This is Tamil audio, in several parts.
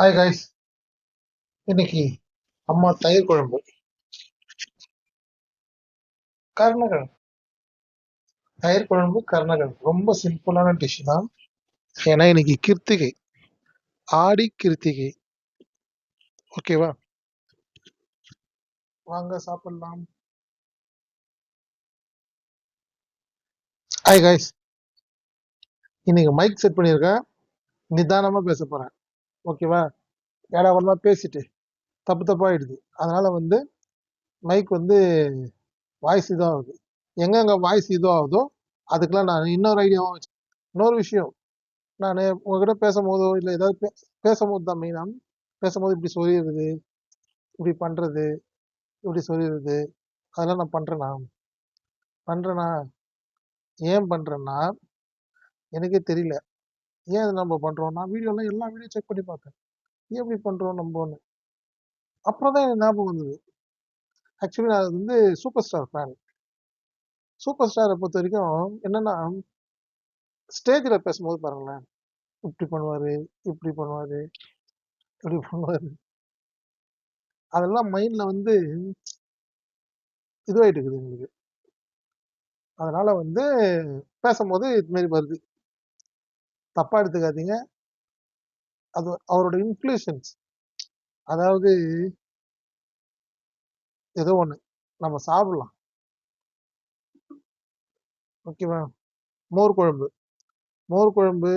ஹாய் கைஸ் இன்னைக்கு அம்மா தயிர் குழம்பு. கருணக்கிழங்கு தயிர் குழம்பு கருணக்கிழங்கு ரொம்ப சிம்பிளான டிஷ் தான். ஏன்னா இன்னைக்கு கிருத்திகை. ஆடி கிருத்திகை. ஓகேவா வாங்க சாப்பிடலாம். ஹாய் கைஸ் இன்னைக்கு மைக் செட் பண்ணியிருக்கேன். நிதானமா பேச போறேன். ஓகேவா? ஏடா பேசிட்டு தப்பு தப்பாகிடுது அதனால் வந்து மைக் வந்து வாய்ஸ் இதாகுது எங்கெங்கே வாய்ஸ் இதுவாகுதோ அதுக்கெலாம் நான் இன்னொரு ஐடியாவும் வச்சு இன்னொரு விஷயம். நான் உங்ககிட்ட பேசும்போதோ இல்லை ஏதாவது பே பேசும்போது தான் மெயினாக பேசும்போது இப்படி சொல்லிடுறது இப்படி பண்ணுறது இப்படி சொல்லிடுறது அதெல்லாம் நான் பண்ணுறேண்ணா பண்ணுறேண்ணா ஏன் பண்ணுறேன்னா எனக்கே தெரியல. ஏன் இது நம்ம பண்ணுறோம்னா வீடியோலாம் எல்லா வீடியோ செக் பண்ணி பார்த்தேன். ஏன் இப்படி பண்ணுறோம் நம்மன்னு அப்புறம் தான் எனக்கு ஞாபகம் வந்தது. ஆக்சுவலி நான் வந்து சூப்பர் ஸ்டார் ஃபேன் சூப்பர் ஸ்டாரை பொறுத்த வரைக்கும் என்னென்னா ஸ்டேஜில் பேசும்போது பாருங்களேன். இப்படி பண்ணுவார் இப்படி பண்ணுவார் இப்படி பண்ணுவார். அதெல்லாம் மைண்டில் வந்து இதுவாயிட்டு இருக்குது எங்களுக்கு. அதனால் வந்து பேசும்போது இதுமாரி வருது. தப்பாக எடுத்துக்காதீங்க. அது அவரோட இன்ஃப்ளூஷன்ஸ் அதாவது ஏதோ ஒன்று நம்ம சாப்பிடலாம். ஓகேவா மோர் குழம்பு. மோர் குழம்பு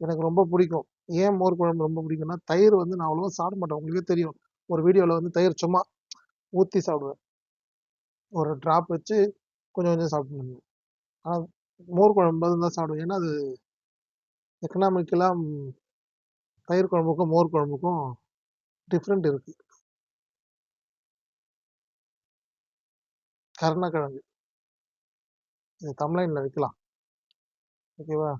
எனக்கு ரொம்ப பிடிக்கும். ஏன் மோர் குழம்பு ரொம்ப பிடிக்கும்னா தயிர் வந்து நான் அவ்வளோவா சாப்பிட மாட்டேன். உங்களுக்கே தெரியும். ஒரு வீடியோவில் வந்து தயிர் சும்மா ஊற்றி சாப்பிடுவேன். ஒரு ட்ராப் வச்சு கொஞ்சம் கொஞ்சம் சாப்பிட்டு ஆனால் மோர் குழம்பு தான் சாப்பிடுவேன். ஏன்னா அது எக்கனாமிக்கலாக தயிர் குழம்புக்கும் மோர் குழம்புக்கும் டிஃப்ரெண்ட் இருக்குது கருணக்கிழங்கு. இது தமிழ்லைனில் வைக்கலாம். ஓகேவா?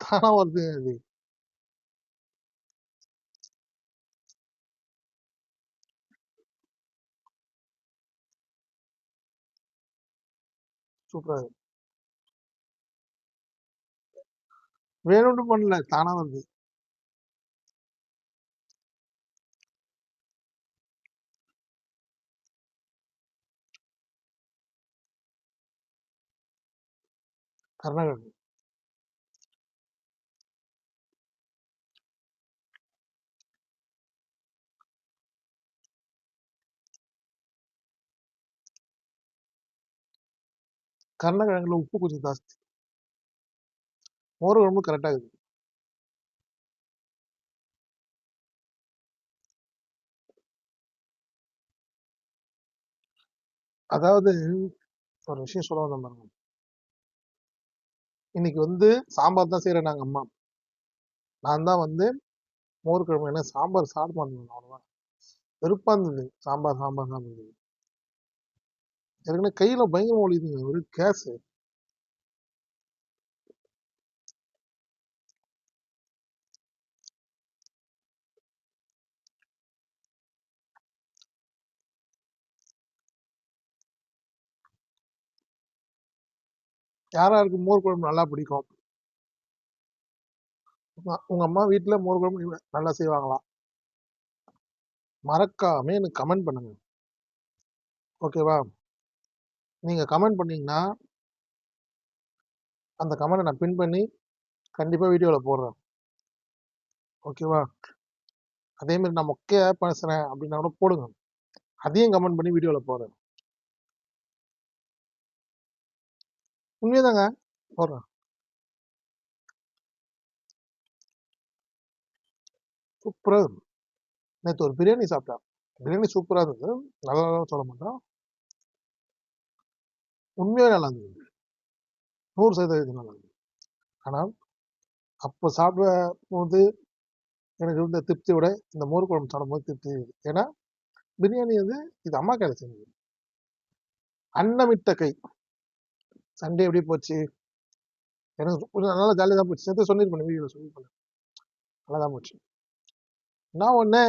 தானா வருது அது சூப்பரா இருக்கு வேணும்னு பண்ணல தானா வருது கருணக்கிழங்குல உப்பு கொஞ்சம் ஜாஸ்தி. மோர் குழம்பு கரெக்டாக இருக்குது. அதாவது ஒரு விஷயம் சொல்ல வந்தேன் பாருங்க. இன்னைக்கு வந்து சாம்பார் தான் செய்கிறேன் நாங்கள் அம்மா. நான் தான் வந்து மோர் குழம்பு ஏன்னா சாம்பார் சாப்பிட மாட்டேன் அவ்வளோதான் வெறுப்பாக இருந்தது. சாம்பார் சாம்பார் சாம்பார். எனக்கு கையில் பயங்கரமாக ஒழிதுங்க ஒரு கேஸு. யார் இருக்கு மோர் குழம்பு நல்லா பிடிக்கும்? உங்க அம்மா வீட்டில் மோர் குழம்பு நல்லா செய்வாங்களா? மறக்காம எனக்கு கமெண்ட் பண்ணுங்க. ஓகேவா? நீங்கள் கமெண்ட் பண்ணிங்கன்னா அந்த கமெண்ட்டை நான் பின் பண்ணி கண்டிப்பாக வீடியோவில் போடுறேன். ஓகேவா? அதே மாதிரி நான் மொக்கையா பேசுகிறேன் அப்படின்னா கூட போடுங்க. அதையும் கமெண்ட் பண்ணி வீடியோவில் போடுறேன். உண்மையதாங்க. போடுறேன். சூப்பராக இருக்கு நேற்று ஒரு பிரியாணி சாப்பிட்டேன். பிரியாணி சூப்பராக இருந்தது. நல்லா சொல்ல மாட்டேன். உண்மையாகவே நல்லா இருந்தது. நூறு சதவீதம் நல்லா இருந்தது. ஆனால் அப்போ சாப்பிட போது எனக்கு இருந்த திருப்தி விட இந்த மோர் குழம்பு சாப்பிடும்போது திருப்தி இருக்குது ஏன்னா பிரியாணி வந்து இது அம்மா கையில் செஞ்சது. அன்னமிட்ட கை. சண்டே எப்படி போச்சு? எனக்கு கொஞ்சம் நல்லா ஜாலியாக தான் போச்சு. சேர்த்து சொல்லியிருப்பேன் வீடியோவில் சொல்லியிருப்பேன் நல்லா தான் போச்சு. நான் ஒன்று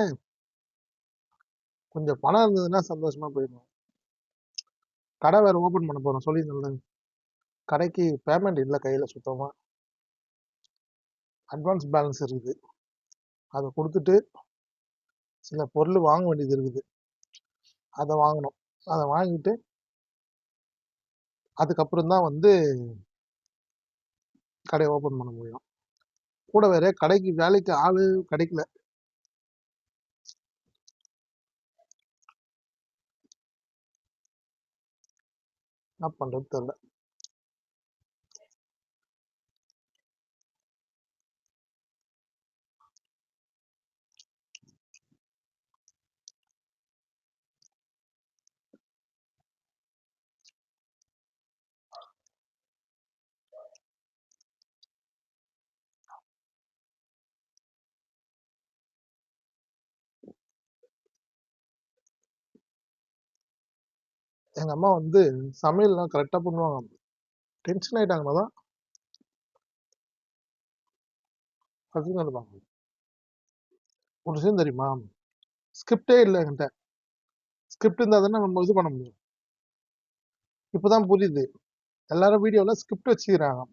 கொஞ்சம் பணம் இருந்ததுன்னா சந்தோஷமா போயிடணும் கடை வேற ஓபன் பண்ண போறோம். சொல்லியிருந்தேன் கடைக்கு பேமெண்ட் இல்லை கையில சுத்தமா. அட்வான்ஸ் பேலன்ஸ் இருக்குது. அதை கொடுத்துட்டு சில பொருள் வாங்க வேண்டியது இருக்குது. அதை வாங்கணும். அதை வாங்கிட்டு அதுக்கப்புறம் தான் வந்து கடையை ஓபன் பண்ண முடியும். கூட வேற கடைக்கு வேலைக்கு ஆள் கிடைக்கல. என்ன பண்றது தெரியல. எங்க அம்மா வந்து சமையல்லாம் கரெக்டா பண்ணுவாங்க. டென்ஷன் ஆயிட்டாங்கன்னா தான் பசங்க இருப்பாங்க ஒரு விஷயம் தெரியுமா? ஸ்கிரிப்டே இல்லை என்கிட்ட. ஸ்கிரிப்ட் இருந்தால் தானே நம்ம இது பண்ண முடியும். இப்போதான் புரியுது. எல்லாரும் வீடியோவில் ஸ்கிரிப்ட் வச்சுக்கிறாங்க.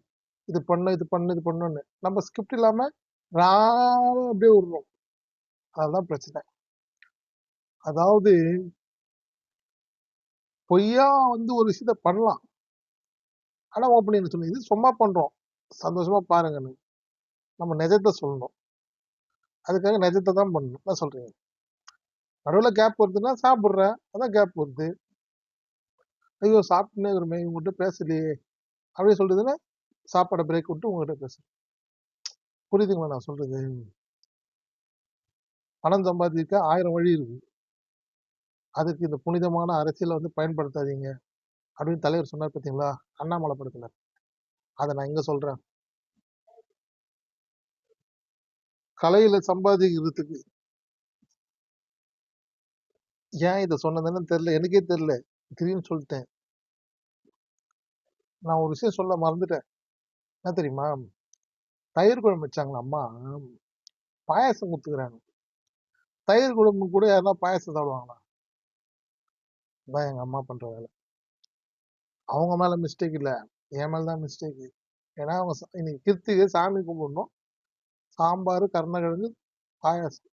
இது பண்ணு இது பண்ணு இது பண்ணுன்னு. நம்ம ஸ்கிரிப்ட் இல்லாம ராவ அப்படியே விடுறோம். அதுதான் பிரச்சனை. அதாவது பொய்யா வந்து ஒரு விஷயத்த பண்ணலாம் ஆனா என்ன சொல்லணும் இது சும்மா பண்றோம். சந்தோஷமா பாருங்கன்னு. நம்ம நிஜத்தை சொல்லணும். அதுக்காக நிஜத்தை தான் பண்ணணும். என்ன சொல்றீங்க? நடுவில் கேப் வருதுன்னா சாப்பிட்றேன். அதான் கேப் வருது. ஐயோ சாப்பிட்டுனே இருக்கிறமே இவங்ககிட்ட பேசலையே. அப்படின்னு சொல்றதுன்னா சாப்பாடை பிரேக் விட்டு உங்ககிட்ட பேசுறேன் புரியுதுங்களா நான் சொல்றது? பணம் சம்பாதிக்க ஆயிரம் வழி இருக்கு. அதுக்கு இந்த புனிதமான அரசியலை வந்து பயன்படுத்தாதீங்க. அப்படின்னு தலைவர் சொன்னார் பார்த்தீங்களா அண்ணாமலை படத்தில். அதை நான் இங்கே சொல்றேன். கலையில சம்பாதிக்கிறதுக்கு ஏன் இதை சொன்னதுன்னு தெரியல. எனக்கே தெரியல. திடீர்னு சொல்லிட்டேன். நான் ஒரு விஷயம் சொல்ல மறந்துட்டேன். என்ன தெரியுமா? தயிர் குழம்பு வச்சாங்களா அம்மா? பாயாசம் கொடுத்துக்கிறாங்க. தயிர் குழம்பு கூட யாருன்னா பாயாசம் சாப்பிடுவாங்களா? தான் எங்கள் அம்மா பண்ணுற வேலை. அவங்க மேலே மிஸ்டேக் இல்லை. என் மேலே தான் மிஸ்டேக் ஏன்னா அவங்க இன்னைக்கு கிருத்திகை சாமி கும்பிடணும். சாம்பார் கருணக்கிழங்கு பாயாசம்.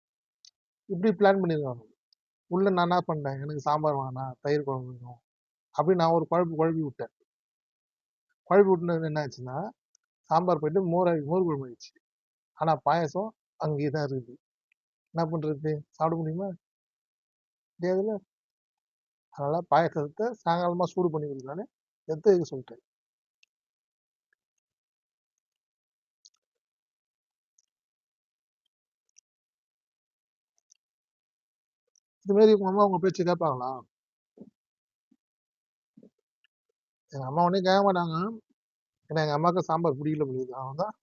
இப்படி பிளான் பண்ணியிருக்காங்க உள்ள நான் என்ன பண்ணேன்? எனக்கு சாம்பார் வேணாம் தயிர் குழம்பு வேணும் அப்படின்னு நான் ஒரு குழம்பு குழம்பி விட்டேன். குழம்பி விட்டுனது என்ன ஆச்சுன்னா சாம்பார் போயிட்டு மோர் மோர் குழம்பு ஆயிடுச்சு. ஆனால் பாயாசம் அங்கேயே தான் இருக்குது. என்ன பண்ணுறது சாப்பிட முடியுமா? முடியாதுல்ல? அதனால பாயசத்தை சாயங்காலமா சூடு பண்ணி கொடுக்கலான்னு எடுத்து வைக்க சொல்லிட்டேன். இது மாதிரி அம்மா உங்க பேச்சு கேட்பாங்களா? எங்க அம்மா உடனே கேட்க மாட்டாங்க. ஏன்னா எங்க அம்மாவுக்கு சாம்பார் பிடிக்கல முடியுது அவன் தான்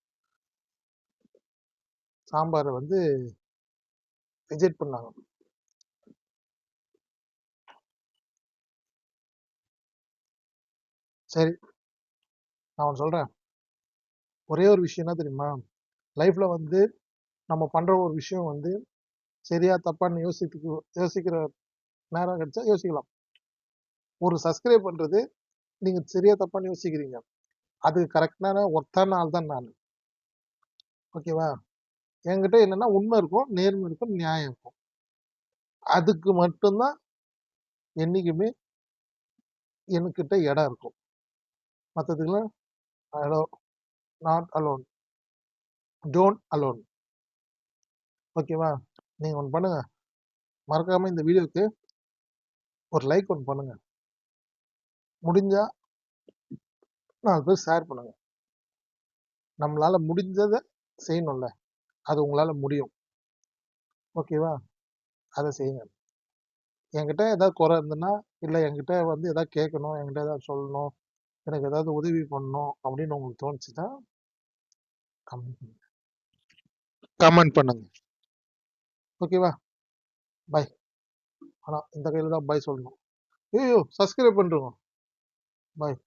சாம்பாரை வந்து ரிஜெக்ட் பண்ணாங்க. சரி. நான் ஒன்று சொல்கிறேன் ஒரே ஒரு விஷயம் என்ன தெரியுமா? லைஃப்பில் வந்து நம்ம பண்ணுற ஒரு விஷயம் வந்து சரியா தப்பான்னு யோசித்துக்கு யோசிக்கிற நேரம் கிடைச்சா யோசிக்கலாம். ஒரு சப்ஸ்கிரைப் பண்ணுறது நீங்கள் சரியா தப்பான்னு யோசிக்கிறீங்க. அது கரெக்டான ஒர்த்தான ஆள் தான் நான். ஓகேவா என்கிட்ட என்னென்னா உண்மை இருக்கும் நேர்மை இருக்கும் நியாயம் இருக்கும். அதுக்கு மட்டும்தான் என்றைக்குமே என்கிட்ட இடம் இருக்கும். மற்றதுக்குலாம் hello not alone don't alone ஓகேவா? நீங்கள் ஒன்று பண்ணுங்கள் மறக்காமல் இந்த வீடியோவுக்கு ஒரு லைக் ஒன்று பண்ணுங்கள் முடிஞ்சால் நாலு பேர் ஷேர் பண்ணுங்கள் நம்மளால் முடிஞ்சதை செய்யணும்ல. அது உங்களால் முடியும். ஓகேவா? அதை செய்யுங்க. என்கிட்ட ஏதாவது குறை இருந்ததுன்னா இல்லை என்கிட்ட வந்து ஏதாவது கேட்கணும் என்கிட்ட ஏதாவது சொல்லணும் எனக்கு ஏதாவது உதவி பண்ணணும் அப்படின்னு உங்களுக்கு தோணுச்சுன்னா கமெண்ட் பண்ணுங்க. கமெண்ட் பண்ணுங்க. ஓகேவா பாய் ஆனால் இந்த கையில் தான் பாய் சொல்லணும். ஐயோ சப்ஸ்கிரைப் பண்ணுறோம் பாய்